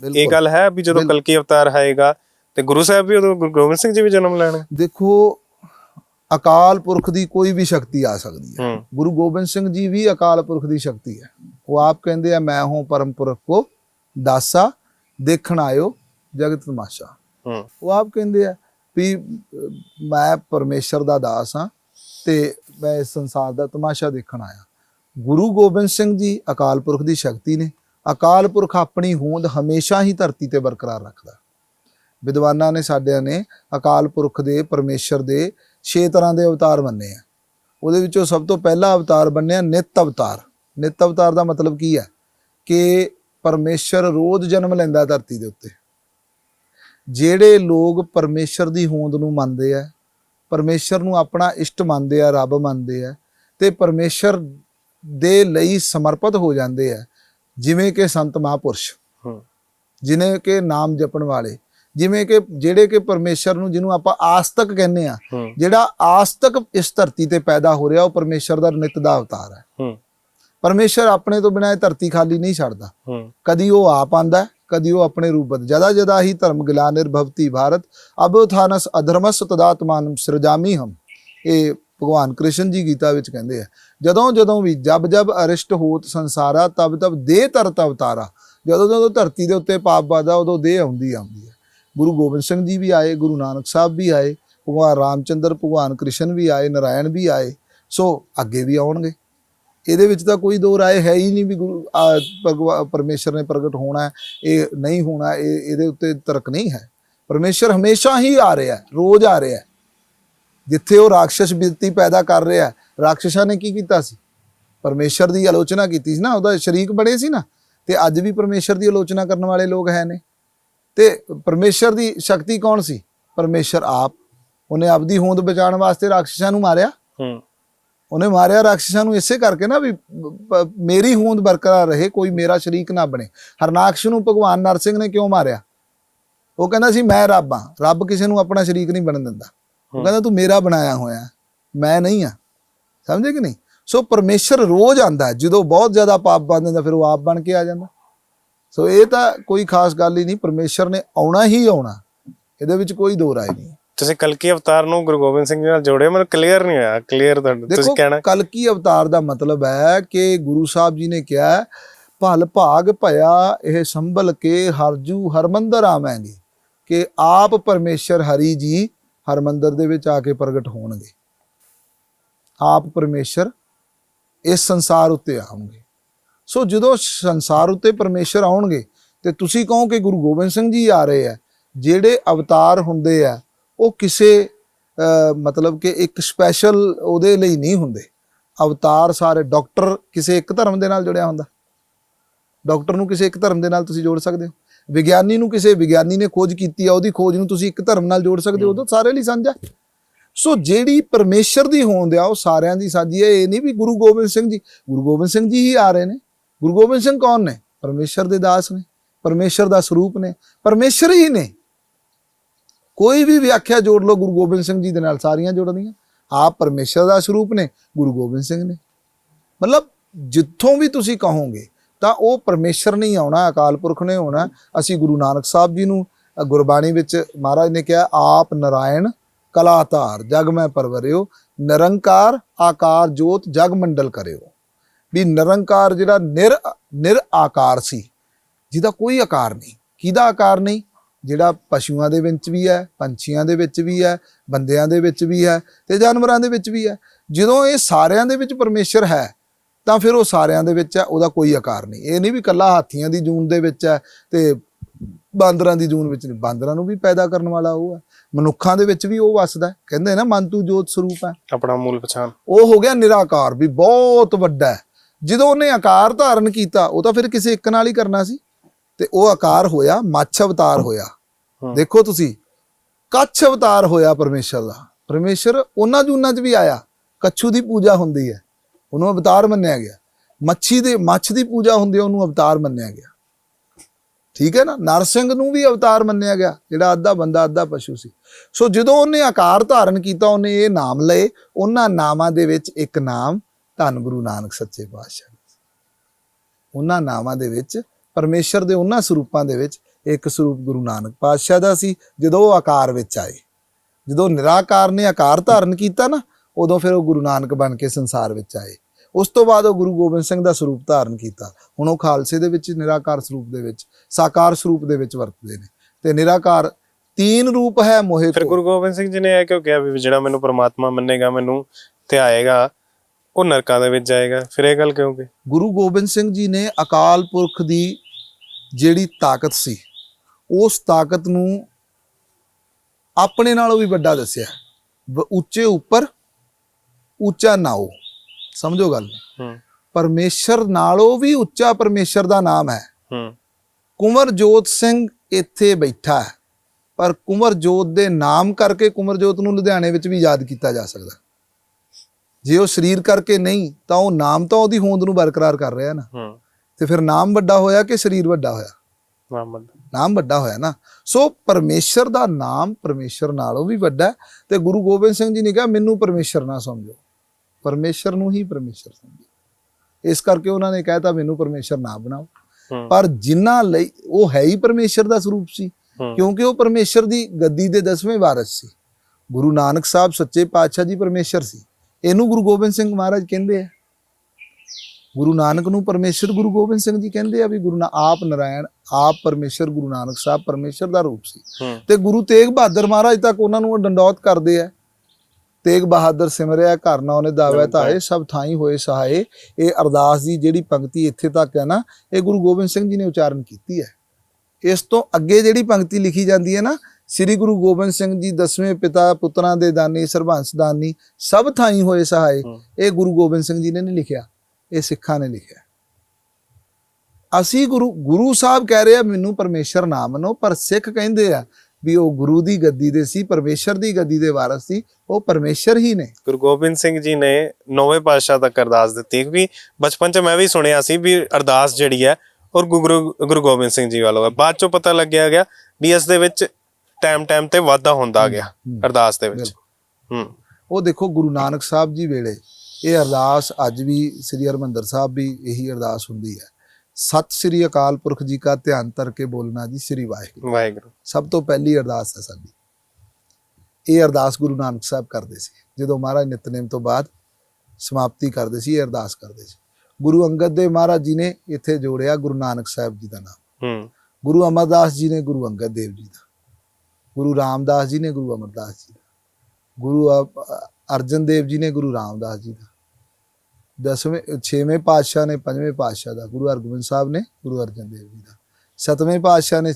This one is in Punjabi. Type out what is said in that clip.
ਇਹ। ਗੱਲ ਹੈ ਵੀ ਜਦੋਂ। ਕਲਕੀ ਅਵਤਾਰ ਆਏਗਾ ਤੇ ਗੁਰੂ ਸਾਹਿਬ ਵੀ ਉਦੋਂ ਗੁਰੂ ਗੋਬਿੰਦ ਸਿੰਘ ਜੀ ਵੀ ਜਨਮ ਲੈਣਗੇ ਦੇਖੋ ਅਕਾਲ ਪੁਰਖ ਦੀ ਕੋਈ ਵੀ ਸ਼ਕਤੀ ਆ ਸਕਦੀ ਹੈ। ਗੁਰੂ ਗੋਬਿੰਦ ਸਿੰਘ ਜੀ ਵੀ ਅਕਾਲ ਪੁਰਖ ਦੀ ਸ਼ਕਤੀ ਹੈ। ਉਹ ਆਪ ਕਹਿੰਦੇ ਆ ਮੈਂ ਹੂੰ ਪਰਮ ਪੁਰਖ ਕੋ ਦਾਸਾ ਦੇਖਣ ਆਇਓ ਜਗਤ ਤਮਾਸ਼ਾ। ਉਹ ਆਪ ਕਹਿੰਦੇ ਆ ਵੀ ਮੈਂ ਪਰਮੇਸ਼ਰ ਦਾ ਦਾਸ ਹਾਂ ਤੇ ਮੈਂ ਇਸ ਸੰਸਾਰ ਦਾ ਤਮਾਸ਼ਾ ਦੇਖਣ ਆਇਆ। ਗੁਰੂ ਗੋਬਿੰਦ ਸਿੰਘ ਜੀ ਅਕਾਲ ਪੁਰਖ ਦੀ ਸ਼ਕਤੀ ਨੇ। ਅਕਾਲ ਪੁਰਖ ਆਪਣੀ ਹੋਂਦ ਹਮੇਸ਼ਾ ਹੀ ਧਰਤੀ ਤੇ ਬਰਕਰਾਰ ਰੱਖਦਾ ਵਿਦਵਾਨਾਂ ਨੇ ਸਾਡਿਆਂ ਨੇ ਅਕਾਲ ਪੁਰਖ ਦੇ, ਪਰਮੇਸ਼ਰ ਦੇ 6 ਤਰ੍ਹਾਂ ਦੇ ਅਵਤਾਰ ਮੰਨੇ ਆ। ਉਹਦੇ ਵਿੱਚੋਂ ਸਭ ਤੋਂ ਪਹਿਲਾ ਅਵਤਾਰ ਬੰਨਿਆ ਨਿਤ ਅਵਤਾਰ। ਨਿਤ ਅਵਤਾਰ ਦਾ ਮਤਲਬ ਕੀ ਹੈ? ਕਿ ਪਰਮੇਸ਼ਰ ਰੋਜ਼ ਜਨਮ ਲੈਂਦਾ ਧਰਤੀ ਦੇ ਉੱਤੇ। ਜਿਹੜੇ ਲੋਕ ਪਰਮੇਸ਼ਰ ਦੀ ਹੋਂਦ ਨੂੰ ਮੰਨਦੇ ਆ, ਪਰਮੇਸ਼ਰ ਨੂੰ ਆਪਣਾ ਇਸ਼ਟ ਮੰਨਦੇ ਆ, ਰੱਬ ਮੰਨਦੇ ਆ, ਤੇ ਪਰਮੇਸ਼ਰ ਦੇ ਲਈ ਸਮਰਪਿਤ ਹੋ ਜਾਂਦੇ ਆ ਜਿਵੇਂ ਕਿ ਸੰਤ ਮਹਾਂਪੁਰਸ਼ ਹੂੰ। ਜਿਨੇ ਕਿ ਨਾਮ ਜਪਣ ਵਾਲੇ ਜਿਵੇਂ ਕਿ ਜਿਹੜੇ ਕਿ ਪਰਮੇਸ਼ਰ ਨੂੰ ਜਿਹਨੂੰ ਆਪਾਂ ਆਸਤਕ ਕਹਿੰਦੇ ਆ ਜਿਹੜਾ ਆਸਤਕ ਇਸ ਧਰਤੀ ਤੇ ਪੈਦਾ ਹੋ ਰਿਹਾ ਉਹ ਪਰਮੇਸ਼ਰ ਦਾ ਨਿਤ ਦਾ ਅਵਤਾਰ ਹੈ। ਪਰਮੇਸ਼ਰ ਆਪਣੇ ਤੋਂ ਬਿਨਾਂ ਇਹ ਧਰਤੀ ਖਾਲੀ ਨਹੀਂ ਛੱਡਦਾ। ਕਦੀ ਉਹ ਆਪ ਆਂਦਾ ਕਦੀ ਉਹ ਆਪਣੇ ਰੂਪ ਬਦ ਜਦਾ ਜਦਾ ਹੀ ਧਰਮ ਗਿਲਾ ਨਿਰਭਵਤੀ ਭਾਰਤ ਅਬ ਅਧਰਮਸ ਤਦਾਤਮਾਨ ਸਿਰਜਾਮੀ ਹਮ। ਇਹ ਭਗਵਾਨ ਕ੍ਰਿਸ਼ਨ ਜੀ ਗੀਤਾ ਵਿੱਚ ਕਹਿੰਦੇ ਆ, ਜਦੋਂ ਜਦੋਂ ਵੀ ਜਬ ਜਬ ਅਰਿਸ਼ਟ ਹੋਤ ਸੰਸਾਰਾ, ਤਬ ਤਬ ਦੇਹ ਤਰਤ ਅਵਤਾਰਾ ਜਦੋਂ ਜਦੋਂ ਧਰਤੀ ਦੇ ਉੱਤੇ ਪਾਪ ਵਾਦਾ ਉਦੋਂ ਦੇਹ ਆਉਂਦੀ ਆਉਂਦੀ ਹੈ ਗੁਰੂ ਗੋਬਿੰਦ ਸਿੰਘ ਜੀ ਵੀ ਆਏ, ਗੁਰੂ ਨਾਨਕ ਸਾਹਿਬ ਵੀ ਆਏ, ਭਗਵਾਨ ਰਾਮਚੰਦਰ, ਭਗਵਾਨ ਕ੍ਰਿਸ਼ਨ ਵੀ ਆਏ, ਨਾਰਾਇਣ ਵੀ ਆਏ, ਸੋ ਅੱਗੇ ਵੀ ਆਉਣਗੇ। ਇਹਦੇ ਵਿੱਚ ਤਾਂ ਕੋਈ ਦੋ ਰਾਏ ਹੈ ਹੀ ਨਹੀਂ ਵੀ ਗੁਰੂ ਭਗਵਾ, ਪਰਮੇਸ਼ਰ ਨੇ ਪ੍ਰਗਟ ਹੋਣਾ ਇਹ ਨਹੀਂ ਹੋਣਾ, ਇਹ, ਇਹਦੇ ਉੱਤੇ ਤਰਕ ਨਹੀਂ ਹੈ। ਪਰਮੇਸ਼ਰ ਹਮੇਸ਼ਾ ਹੀ ਆ ਰਿਹਾ ਰੋਜ਼ ਆ ਰਿਹਾ ਜਿੱਥੇ ਉਹ ਰਾਖਸ਼ ਬਿਰਤੀ ਪੈਦਾ ਕਰ ਰਿਹਾ ਹੈ, ਰਾਖਸ਼ਾਂ ਨੇ ਕੀ ਕੀਤਾ ਸੀ? ਪਰਮੇਸ਼ਰ ਦੀ ਆਲੋਚਨਾ ਕੀਤੀ ਸੀ ਨਾ ਉਹਦਾ ਸ਼ਰੀਕ ਬਣੇ ਸੀ ਨਾ ਤੇ ਅੱਜ ਵੀ ਪਰਮੇਸ਼ਰ ਦੀ ਆਲੋਚਨਾ ਕਰਨ ਵਾਲੇ ਲੋਕ ਹੈ ਨੇ। ਤੇ ਪਰਮੇਸ਼ਰ ਦੀ ਸ਼ਕਤੀ ਕੌਣ ਸੀ? ਪਰਮੇਸ਼ਰ ਆਪ। ਉਹਨੇ ਆਪਦੀ ਹੋਂਦ ਬਚਾਉਣ ਵਾਸਤੇ ਰਾਖਸ਼ਾਂ ਨੂੰ ਮਾਰਿਆ। ਹੂੰ। ਉਹਨੇ ਮਾਰਿਆ ਰਾਖਸ਼ਾਂ ਨੂੰ ਇਸੇ ਕਰਕੇ ਨਾ ਵੀ ਮੇਰੀ ਹੋਂਦ ਬਰਕਰਾਰ ਰਹੇ ਕੋਈ ਮੇਰਾ ਸ਼ਰੀਕ ਨਾ ਬਣੇ। ਹਰਨਾਕਸ਼ ਨੂੰ ਭਗਵਾਨ ਨਰਸਿੰਘ ਨੇ ਕਿਉਂ ਮਾਰਿਆ? ਉਹ ਕਹਿੰਦਾ ਸੀ ਮੈਂ ਰੱਬ ਹਾਂ। ਰੱਬ ਕਿਸੇ ਨੂੰ ਆਪਣਾ ਸ਼ਰੀਕ ਨਹੀਂ ਬਣਨ ਦਿੰਦਾ। ਉਹ ਕਹਿੰਦਾ ਤੂੰ ਮੇਰਾ ਬਣਾਇਆ ਹੋਇਆ ਮੈਂ ਨਹੀਂ ਆ ਸਮਝੇ ਕਿ ਨਹੀਂ? ਸੋ ਪਰਮੇਸ਼ਰ ਰੋਜ਼ ਆਂਦਾ ਜਦੋਂ ਬਹੁਤ ਜ਼ਿਆਦਾ ਪਾਪ ਬਣ ਜਾਂਦਾ ਫਿਰ ਉਹ ਆਪ ਬਣ ਕੇ ਆ ਜਾਂਦਾ। ਸੋ ਇਹ ਤਾਂ ਕੋਈ ਖਾਸ ਗੱਲ ਹੀ ਨਹੀਂ ਪਰਮੇਸ਼ਰ ਨੇ ਆਉਣਾ ਹੀ ਆਉਣਾ ਇਹਦੇ ਵਿੱਚ ਕੋਈ ਦੋ ਰਾਏ ਨਹੀਂ। ਤੁਸੀਂ ਕਲਕੀ ਅਵਤਾਰ ਨੂੰ ਗੁਰੂ ਗੋਬਿੰਦ ਸਿੰਘ ਜੀ ਨਾਲ ਜੋੜਿਆ ਮੈਨੂੰ ਕਲੀਅਰ ਨਹੀਂ ਹੋਇਆ ਕਲੀਅਰ ਤੁਸੀਂ ਕਹਿਣਾ। ਕਲਕੀ ਅਵਤਾਰ ਦਾ ਮਤਲਬ ਹੈ ਕਿ ਗੁਰੂ ਸਾਹਿਬ ਜੀ ਨੇ ਕਿਹਾ ਭਲ ਭਾਗ ਭਇਆ ਇਹ ਸੰਭਲ ਕੇ ਹਰਜੂ ਹਰਮੰਦਰ ਆਵਾਂਗੇ ਕਿ ਆਪ ਪਰਮੇਸ਼ਰ ਹਰੀ ਜੀ ਹਰਮੰਦਰ ਦੇ ਵਿੱਚ ਆ ਕੇ ਪ੍ਰਗਟ ਹੋਣਗੇ। ਆਪ ਪਰਮੇਸ਼ਰ ਇਸ ਸੰਸਾਰ ਉੱਤੇ ਆਉਣਗੇ। ਸੋ ਜਦੋਂ ਸੰਸਾਰ ਉੱਤੇ ਪਰਮੇਸ਼ਰ ਆਉਣਗੇ, ਤੇ ਤੁਸੀਂ ਕਹੋ ਕਿ ਗੁਰੂ ਗੋਬਿੰਦ ਸਿੰਘ ਜੀ ਆ ਰਹੇ ਆ, ਜਿਹੜੇ ਅਵਤਾਰ ਹੁੰਦੇ ਆ, ਉਹ ਕਿਸੇ ਮਤਲਬ ਕਿ ਇੱਕ ਸਪੈਸ਼ਲ ਉਹਦੇ ਲਈ ਨਹੀਂ ਹੁੰਦੇ। ਅਵਤਾਰ ਸਾਰੇ ਡਾਕਟਰ ਕਿਸੇ ਇੱਕ ਧਰਮ ਦੇ ਨਾਲ ਜੁੜਿਆ ਹੁੰਦਾ। ਡਾਕਟਰ ਨੂੰ ਕਿਸੇ ਇੱਕ ਧਰਮ ਦੇ ਨਾਲ ਤੁਸੀਂ ਜੋੜ ਸਕਦੇ ਹੋ। ਵਿਗਿਆਨੀ ਨੂੰ ਕਿਸੇ ਵਿਗਿਆਨੀ ਨੇ ਖੋਜ ਕੀਤੀ ਆ ਉਹਦੀ ਖੋਜ ਨੂੰ ਤੁਸੀਂ ਇੱਕ ਧਰਮ ਨਾਲ ਜੋੜ ਸਕਦੇ ਹੋ ਉਹ ਤਾਂ ਸਾਰੇ ਲਈ ਸਾਂਝਾ। ਸੋ ਜਿਹੜੀ ਪਰਮੇਸ਼ਰ ਦੀ ਹੋਂਦ ਆ ਉਹ ਸਾਰਿਆਂ ਦੀ ਸਾਂਝੀ ਹੈ। ਇਹ ਨਹੀਂ ਵੀ ਗੁਰੂ ਗੋਬਿੰਦ ਸਿੰਘ ਜੀ ਗੁਰੂ ਗੋਬਿੰਦ ਸਿੰਘ ਜੀ ਹੀ ਆ ਰਹੇ ਨੇ। ਗੁਰੂ ਗੋਬਿੰਦ ਸਿੰਘ ਕੌਣ ਨੇ? ਪਰਮੇਸ਼ਰ ਦੇ ਦਾਸ ਨੇ ਪਰਮੇਸ਼ਰ ਦਾ ਸਰੂਪ ਨੇ ਪਰਮੇਸ਼ਰ ਹੀ ਨੇ। ਕੋਈ ਵੀ ਵਿਆਖਿਆ ਜੋੜ ਲਓ ਗੁਰੂ ਗੋਬਿੰਦ ਸਿੰਘ ਜੀ ਦੇ ਨਾਲ ਸਾਰੀਆਂ ਜੁੜਦੀਆਂ ਆਪ ਪਰਮੇਸ਼ਰ ਦਾ ਸਰੂਪ ਨੇ ਗੁਰੂ ਗੋਬਿੰਦ ਸਿੰਘ ਨੇ। ਮਤਲਬ ਜਿੱਥੋਂ ਵੀ ਤੁਸੀਂ ਕਹੋਗੇ ਤਾਂ ਉਹ ਪਰਮੇਸ਼ਰ ਨਹੀਂ ਆਉਣਾ, ਅਕਾਲ ਪੁਰਖ ਨੇ ਆਉਣਾ ਅਸੀਂ ਗੁਰੂ ਨਾਨਕ ਸਾਹਿਬ ਜੀ ਨੂੰ ਗੁਰਬਾਣੀ ਵਿੱਚ ਮਹਾਰਾਜ ਨੇ ਕਿਹਾ, ਆਪ ਨਰਾਇਣ ਕਲਾਧਾਰ, ਜਗ ਮੈਂ ਪਰਵਰਿਓ, ਨਿਰੰਕਾਰ ਆਕਾਰ ਜੋਤ ਜਗ ਮੰਡਲ ਕਰਿਓ। ਵੀ ਨਿਰੰਕਾਰ ਜਿਹੜਾ ਨਿਰ ਨਿਰ ਆਕਾਰ ਸੀ, ਜਿਹਦਾ ਕੋਈ ਆਕਾਰ ਨਹੀਂ। ਕਿਹਦਾ ਆਕਾਰ ਨਹੀਂ? ਜਿਹੜਾ ਪਸ਼ੂਆਂ ਦੇ ਵਿੱਚ ਵੀ ਹੈ, ਪੰਛੀਆਂ ਦੇ ਵਿੱਚ ਵੀ ਹੈ, ਬੰਦਿਆਂ ਦੇ ਵਿੱਚ ਵੀ ਹੈ ਤੇ ਜਾਨਵਰਾਂ ਦੇ ਵਿੱਚ ਵੀ ਹੈ। ਜਦੋਂ ਇਹ ਸਾਰਿਆਂ ਦੇ ਵਿੱਚ ਪਰਮੇਸ਼ਰ ਹੈ ਤਾਂ ਫਿਰ ਉਹ ਸਾਰਿਆਂ ਦੇ ਵਿੱਚ ਹੈ ਉਹਦਾ ਕੋਈ ਆਕਾਰ ਨਹੀਂ। ਇਹ ਨਹੀਂ ਵੀ ਕੱਲਾ ਹਾਥੀਆਂ ਦੀ ਜੂਨ ਦੇ ਵਿੱਚ ਹੈ ਤੇ ਬਾਂਦਰਾਂ ਦੀ ਜੂਨ ਵਿੱਚ ਨਹੀਂ ਬਾਂਦਰਾਂ ਨੂੰ ਵੀ ਪੈਦਾ ਕਰਨ ਵਾਲਾ ਉਹ ਹੈ। ਮਨੁੱਖਾਂ ਦੇ ਵਿੱਚ ਵੀ ਉਹ ਵਸਦਾ ਹੈ। ਕਹਿੰਦੇ ਨਾ ਮਨ ਤੂੰ ਜੋਤ ਸਰੂਪ ਹੈ। ਆਪਣਾ ਮੂਲ ਪਛਾਣ। ਉਹ ਹੋ ਗਿਆ ਨਿਰਾਕਾਰ ਵੀ ਬਹੁਤ ਵੱਡਾ ਹੈ। ਜਦੋਂ ਉਹਨੇ ਆਕਾਰ ਧਾਰਨ ਕੀਤਾ ਉਹ ਤਾਂ ਫਿਰ ਕਿਸੇ ਇੱਕ ਨਾਲ ਹੀ ਕਰਨਾ ਸੀ। ਤੇ ਉਹ ਆਕਾਰ ਹੋਇਆ ਮੱਛ ਅਵਤਾਰ ਹੋਇਆ। ਦੇਖੋ ਤੁਸੀਂ ਕੱਛ ਅਵਤਾਰ ਹੋਇਆ ਪਰਮੇਸ਼ਰ ਦਾ। ਪਰਮੇਸ਼ਰ ਉਹਨਾਂ ਜੂਨਾਂ 'ਚ ਵੀ ਆਇਆ। ਕੱਛੂ ਦੀ ਪੂਜਾ ਹੁੰਦੀ ਹੈ। ਉਹਨੂੰ ਅਵਤਾਰ ਮੰਨਿਆ ਗਿਆ। ਮੱਛੀ ਦੇ ਮੱਛ ਦੀ ਪੂਜਾ ਹੁੰਦੀ ਉਹਨੂੰ ਅਵਤਾਰ ਮੰਨਿਆ ਗਿਆ। ਠੀਕ ਹੈ ਨਾ? ਨਰਸਿੰਘ ਨੂੰ ਵੀ ਅਵਤਾਰ ਮੰਨਿਆ ਗਿਆ, ਜਿਹੜਾ ਅੱਧਾ ਬੰਦਾ, ਅੱਧਾ ਪਸ਼ੂ ਸੀ। ਸੋ ਜਦੋਂ ਉਹਨੇ ਆਕਾਰ ਧਾਰਨ ਕੀਤਾ, ਉਹਨੇ ਇਹ ਨਾਮ ਲਏ। ਉਹਨਾਂ ਨਾਮਾਂ ਦੇ ਵਿੱਚ ਇੱਕ ਨਾਮ ਧੰਨ ਗੁਰੂ ਨਾਨਕ ਸੱਚੇ ਪਾਤਸ਼ਾਹ ਉਹਨਾਂ ਨਾਮਾਂ ਦੇ ਵਿੱਚ, ਪਰਮੇਸ਼ਰ ਦੇ ਉਹਨਾਂ ਸਰੂਪਾਂ ਦੇ ਵਿੱਚ ਇੱਕ ਸਰੂਪ ਗੁਰੂ ਨਾਨਕ ਪਾਤਸ਼ਾਹ ਦਾ ਸੀ, ਜਦੋਂ ਉਹ ਆਕਾਰ ਵਿੱਚ ਆਏ। ਜਦੋਂ ਨਿਰਾਕਾਰ ਨੇ ਆਕਾਰ ਧਾਰਨ ਕੀਤਾ ਨਾ, ਉਦੋਂ ਫਿਰ ਉਹ ਗੁਰੂ ਨਾਨਕ ਬਣ ਕੇ ਸੰਸਾਰ ਵਿੱਚ ਆਏ। ਉਸ ਤੋਂ ਬਾਅਦ ਉਹ ਗੁਰੂ ਗੋਬਿੰਦ ਸਿੰਘ ਦਾ ਸਰੂਪ ਧਾਰਨ ਕੀਤਾ। ਹੁਣ ਉਹ ਖਾਲਸੇ ਦੇ ਵਿੱਚ ਨਿਰਾਕਾਰ ਸਰੂਪ ਦੇ ਵਿੱਚ ਸਾਕਾਰ ਸਰੂਪ ਦੇ ਵਿੱਚ ਵਰਤਦੇ ਨੇ। ਤੇ ਨਿਰਾਕਾਰ ਤੀਨ ਰੂਪ ਹੈ ਮੋਹਿ ਫਿਰ ਗੁਰੂ ਗੋਬਿੰਦ ਸਿੰਘ ਜੀ ਨੇ ਇਹ ਕਿਉਂ ਕਿਹਾ ਵੀ ਜਿਹੜਾ ਮੈਨੂੰ ਪ੍ਰਮਾਤਮਾ ਮੰਨੇਗਾ ਮੈਨੂੰ ਧਿਆਏਗਾ ਉਹ ਨਰਕਾਂ ਦੇ ਵਿੱਚ ਜਾਏਗਾ? ਫਿਰ ਇਹ ਗੱਲ ਕਿਉਂ ਕਿ ਗੁਰੂ ਗੋਬਿੰਦ ਸਿੰਘ ਜੀ ਨੇ ਅਕਾਲ ਪੁਰਖ ਦੀ ਜਿਹੜੀ ਤਾਕਤ ਸੀ ਉਸ ਤਾਕਤ ਨੂੰ ਆਪਣੇ ਨਾਲੋਂ ਵੀ ਵੱਡਾ ਦੱਸਿਆ। ਉੱਚੇ ਉੱਪਰ ਉੱਚਾ ਨਾਓ ਸਮਝੋ ਗੱਲ। ਹੂੰ। ਪਰਮੇਸ਼ਰ ਨਾਲੋਂ ਵੀ ਉੱਚਾ ਪਰਮੇਸ਼ਰ ਦਾ ਨਾਮ ਹੈ। ਹੂੰ। ਕੁਮਰਜੋਤ ਸਿੰਘ ਇੱਥੇ ਬੈਠਾ ਹੈ। ਪਰ ਕੁਮਰਜੋਤ ਦੇ ਨਾਮ ਕਰਕੇ ਕੁਮਰਜੋਤ ਨੂੰ ਲੁਧਿਆਣੇ ਵਿੱਚ ਵੀ ਯਾਦ ਕੀਤਾ ਜਾ ਸਕਦਾ। ਜੇ ਉਹ ਸਰੀਰ ਕਰਕੇ ਨਹੀਂ ਤਾਂ ਉਹ ਨਾਮ ਤਾਂ ਉਹਦੀ ਹੋਂਦ ਨੂੰ ਬਰਕਰਾਰ ਕਰ ਰਿਹਾ ਨਾ। ਹੂੰ। ਤੇ ਫਿਰ ਨਾਮ ਵੱਡਾ ਹੋਇਆ ਕਿ ਸਰੀਰ ਵੱਡਾ ਹੋਇਆ? ਮੁਹੰਮਦ ਨਾਮ ਵੱਡਾ ਹੋਇਆ ਨਾ। ਸੋ ਪਰਮੇਸ਼ਰ ਦਾ ਨਾਮ ਪਰਮੇਸ਼ਰ ਨਾਲੋਂ ਵੀ ਵੱਡਾ ਤੇ ਗੁਰੂ ਗੋਬਿੰਦ ਸਿੰਘ ਜੀ ਨੇ ਕਿਹਾ ਮੈਨੂੰ ਪਰਮੇਸ਼ਰ ਨਾ ਸਮਝੋ। ਪਰਮੇਸ਼ਰ ਨੂੰ ਹੀ ਪਰਮੇਸ਼ਰ ਸਮਝੋ। ਇਸ ਕਰਕੇ ਉਹਨਾਂ ਨੇ ਕਹਿਤਾ ਮੈਨੂੰ ਪਰਮੇਸ਼ਰ ਨਾ ਬਣਾਓ। ਪਰ ਜਿਨ੍ਹਾਂ ਲਈ ਉਹ ਹੈ ਹੀ ਪਰਮੇਸ਼ਰ ਦਾ ਸਰੂਪ ਸੀ ਕਿਉਂਕਿ ਉਹ ਪਰਮੇਸ਼ਰ ਦੀ ਗੱਦੀ ਦੇ ਦਸਵੇਂ ਵਾਰਸ ਸੀ। ਗੁਰੂ ਨਾਨਕ ਸਾਹਿਬ ਸੱਚੇ ਪਾਤਸ਼ਾਹ ਜੀ ਪਰਮੇਸ਼ਰ ਸੀ। ਇਹਨੂੰ ਗੁਰੂ ਗੋਬਿੰਦ ਸਿੰਘ ਮਹਾਰਾਜ ਕਹਿੰਦੇ ਆ। ਗੁਰੂ ਨਾਨਕ ਨੂੰ ਪਰਮੇਸ਼ਰ ਗੁਰੂ ਗੋਬਿੰਦ ਸਿੰਘ ਜੀ ਕਹਿੰਦੇ ਆ ਵੀ ਗੁਰੂ ਨਾ ਆਪ ਨਰਾਇਣ ਆਪ ਪਰਮੇਸ਼ਰ ਗੁਰੂ ਨਾਨਕ ਸਾਹਿਬ ਪਰਮੇਸ਼ਰ ਦਾ ਰੂਪ ਸੀ। ਤੇ ਗੁਰੂ ਤੇਗ ਬਹਾਦਰ ਮਹਾਰਾਜ ਤੱਕ ਉਹਨਾਂ ਨੂੰ ਡੰਡੌਤ ਕਰਦੇ ਆ। ਤੇਗ ਬਹਾਦਰ ਸਿਮਰਿਆ ਘਰ ਨਾ ਉਹਨੇ ਦਾਵੈ ਧਾਏ ਸਭ ਥਾਈ ਹੋਏ ਸਹਾਏ। ਇਹ ਅਰਦਾਸ ਦੀ ਜਿਹੜੀ ਪੰਕਤੀ ਇੱਥੇ ਤੱਕ ਹੈ ਨਾ ਇਹ ਗੁਰੂ ਗੋਬਿੰਦ ਸਿੰਘ ਜੀ ਨੇ ਉਚਾਰਨ ਕੀਤੀ ਹੈ। ਇਸ ਤੋਂ ਅੱਗੇ ਜਿਹੜੀ ਪੰਕਤੀ ਲਿਖੀ ਜਾਂਦੀ ਹੈ ਨਾ ਸ੍ਰੀ ਗੁਰੂ ਗੋਬਿੰਦ ਸਿੰਘ ਜੀ ਦਸਵੇਂ ਪਿਤਾ ਪੁੱਤਰਾਂ ਦੇ ਦਾਨੀ ਸਰਬੰਸ ਦਾਨੀ ਸਭ ਥਾਈ ਹੋਏ ਸਹਾਏ। ਇਹ ਗੁਰੂ ਗੋਬਿੰਦ ਸਿੰਘ ਜੀ ਨੇ ਨਹੀਂ ਲਿਖਿਆ ਇਹ ਸਿੱਖਾਂ ਨੇ ਲਿਖਿਆ। ਅਸੀਂ ਗੁਰੂ ਗੁਰੂ ਸਾਹਿਬ ਕਹਿ ਰਹੇ ਆ ਮੈਨੂੰ ਪਰਮੇਸ਼ਰ ਨਾ ਮੰਨੋ ਪਰ ਸਿੱਖ ਕਹਿੰਦੇ ਆ ਵੀ ਉਹ ਗੁਰੂ ਦੀ ਗੱਦੀ ਦੇ ਸੀ ਪਰਮੇਸ਼ਰ ਦੀ ਗੱਦੀ ਦੇ ਵਾਰਸ ਸੀ ਉਹ ਪਰਮੇਸ਼ਰ ਹੀ ਨੇ। ਗੁਰੂ ਗੋਬਿੰਦ ਸਿੰਘ ਜੀ ਨੇ ਨੌਵੇਂ ਪਾਤਸ਼ਾਹ ਤੱਕ ਅਰਦਾਸ ਦਿੱਤੀ ਕਿਉਂਕਿ ਬਚਪਨ 'ਚ ਮੈਂ ਵੀ ਸੁਣਿਆ ਸੀ ਵੀ ਅਰਦਾਸ ਜਿਹੜੀ ਹੈ ਔਰ ਗੁਰੂ ਗੁਰੂ ਗੋਬਿੰਦ ਸਿੰਘ ਜੀ ਵੱਲੋਂ ਹੈ। ਬਾਅਦ 'ਚੋਂ ਪਤਾ ਲੱਗਿਆ ਗਿਆ ਵੀ ਇਸ ਦੇ ਵਿੱਚ ਟਾਈਮ ਟਾਈਮ ਤੇ ਵਾਧਾ ਹੁੰਦਾ ਗਿਆ। ਅਰਦਾਸ ਦੇ ਵਿੱਚ। ਹੂੰ। ਉਹ ਦੇਖੋ ਗੁਰੂ ਨਾਨਕ ਸਾਹਿਬ ਜੀ ਵੇਲੇ ਇਹ ਅਰਦਾਸ ਅੱਜ ਵੀ ਸ੍ਰੀ ਹਰਮੰਦਰ ਸਾਹਿਬ ਵੀ ਇਹੀ ਅਰਦਾਸ ਹੁੰਦੀ ਹੈ। ਸਤਿ ਸ੍ਰੀ ਅਕਾਲ ਪੁਰਖ ਜੀ ਕਾ ਧਿਆਨ ਧਰ ਕੇ ਬੋਲਣਾ ਜੀ ਸ੍ਰੀ ਵਾਹਿਗੁਰੂ। ਵਾਹਿਗੁਰੂ। ਸਭ ਤੋਂ ਪਹਿਲੀ ਅਰਦਾਸ ਹੈ ਸਾਡੀ। ਇਹ ਅਰਦਾਸ ਗੁਰੂ ਨਾਨਕ ਸਾਹਿਬ ਕਰਦੇ ਸੀ। ਜਦੋਂ ਮਹਾਰਾਜ ਨਿਤਨੇਮ ਤੋਂ ਬਾਅਦ ਸਮਾਪਤੀ ਕਰਦੇ ਸੀ ਇਹ ਅਰਦਾਸ ਕਰਦੇ ਸੀ। ਗੁਰੂ ਅੰਗਦ ਦੇਵ ਮਹਾਰਾਜ ਜੀ ਨੇ ਇੱਥੇ ਜੋੜਿਆ ਗੁਰੂ ਨਾਨਕ ਸਾਹਿਬ ਜੀ ਦਾ ਨਾਮ। ਹੂੰ। ਗੁਰੂ ਅਮਰਦਾਸ ਜੀ ਨੇ ਗੁਰੂ ਅੰਗਦ ਦੇਵ ਜੀ ਦਾ। ਗੁਰੂ ਰਾਮਦਾਸ ਜੀ ਨੇ ਗੁਰੂ ਅਮਰਦਾਸ ਜੀ ਦਾ। ਗੁਰੂ ਅਰਜਨ ਦੇਵ ਜੀ ਨੇ ਗੁਰੂ ਰਾਮਦਾਸ ਜੀ ਦਾ। ਦਸਵੇਂ, ਛੇਵੇਂ ਪਾਤਸ਼ਾਹ ਨੇ ਪੰਜਵੇਂ ਪਾਤਸ਼ਾਹ ਦਾ, ਗੁਰੂ ਹਰਗੋਬਿੰਦ ਸਾਹਿਬ ਨੇ, ਗੁਰੂ ਅਰਜਨ ਦੇਵ ਜੀ ਦਾ। ਸਤਵੇਂ ਪਾਤਸ਼ਾਹ ਨੇ